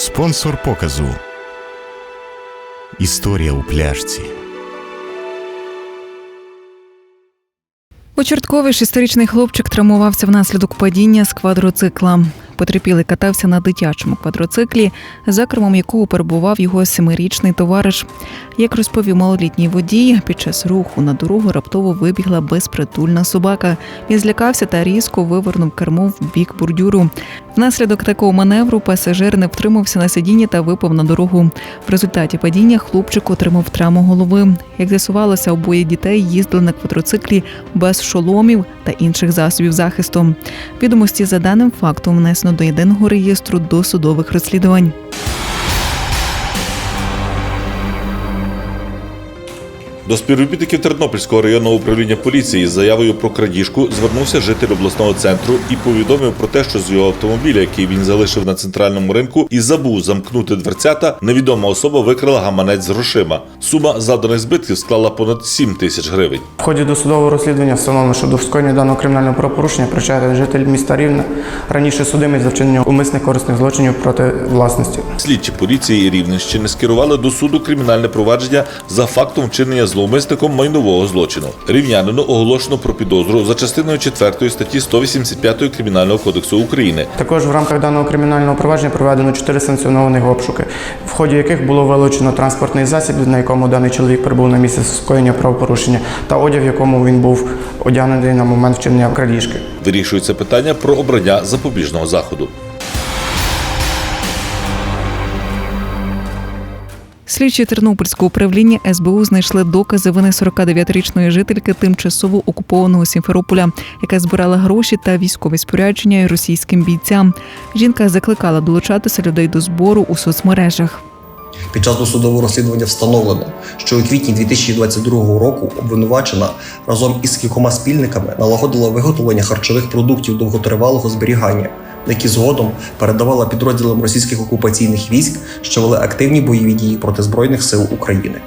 Спонсор показу. Історія у пляшці. У Чорткові шестирічний хлопчик травмувався внаслідок падіння з квадроцикла. Потерпілий катався на дитячому квадроциклі, за кермом якого перебував його семирічний товариш. Як розповів малолітній водій, під час руху на дорогу раптово вибігла безпритульна собака. Він злякався та різко вивернув кермо в бік бордюру. Внаслідок такого маневру пасажир не втримався на сидінні та випав на дорогу. В результаті падіння хлопчик отримав травму голови. Як з'ясувалося, обоє дітей їздили на квадроциклі без шоломів та інших засобів захисту. Відомості за даним фактом внесено до єдиного реєстру досудових розслідувань. До співробітників Тернопільського районного управління поліції з заявою про крадіжку звернувся житель обласного центру і повідомив про те, що з його автомобіля, який він залишив на центральному ринку, і забув замкнути дверцята, невідома особа викрала гаманець з грошима. Сума завданих збитків склала понад 7 тисяч гривень. Ході досудового розслідування встановлено, що до скоєння даного кримінального правопорушення причетний житель міста Рівне, раніше судимий за вчинення умисних корисних злочинів проти власності. Слідчі поліції Рівненщини скерували до суду кримінальне провадження за фактом вчинення зловмисником майнового злочину. Рівнянину оголошено про підозру за частиною 4 статті 185 Кримінального кодексу України. Також в рамках даного кримінального провадження проведено чотири санкціонованих обшуки, в ході яких було вилучено транспортний засіб, на якому даний чоловік прибув на місце скоєння правопорушення, та одяг, в якому він був одягнений на момент вчинення крадіжки. Вирішується питання про обрання запобіжного заходу. Слідчі Тернопільського управління СБУ знайшли докази вини 49-річної жительки тимчасово окупованого Сімферополя, яка збирала гроші та військові спорядження російським бійцям. Жінка закликала долучатися людей до збору у соцмережах. Під час досудового розслідування встановлено, що у квітні 2022 року обвинувачена разом із кількома спільниками налагодила виготовлення харчових продуктів довготривалого зберігання, які згодом передавала підрозділам російських окупаційних військ, що вели активні бойові дії проти збройних сил України.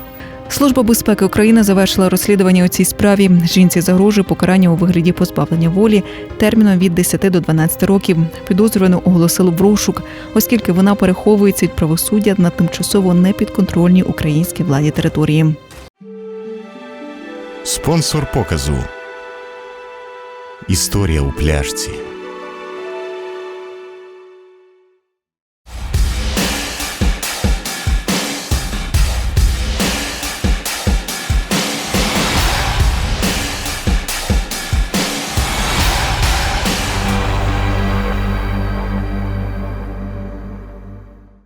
Служба безпеки України завершила розслідування у цій справі. Жінці загрожує покарання у вигляді позбавлення волі терміном від 10 до 12 років. Підозрювану оголосили в розшук, оскільки вона переховується від правосуддя на тимчасово непідконтрольній українській владі території. Спонсор показу. Історія у пляшці.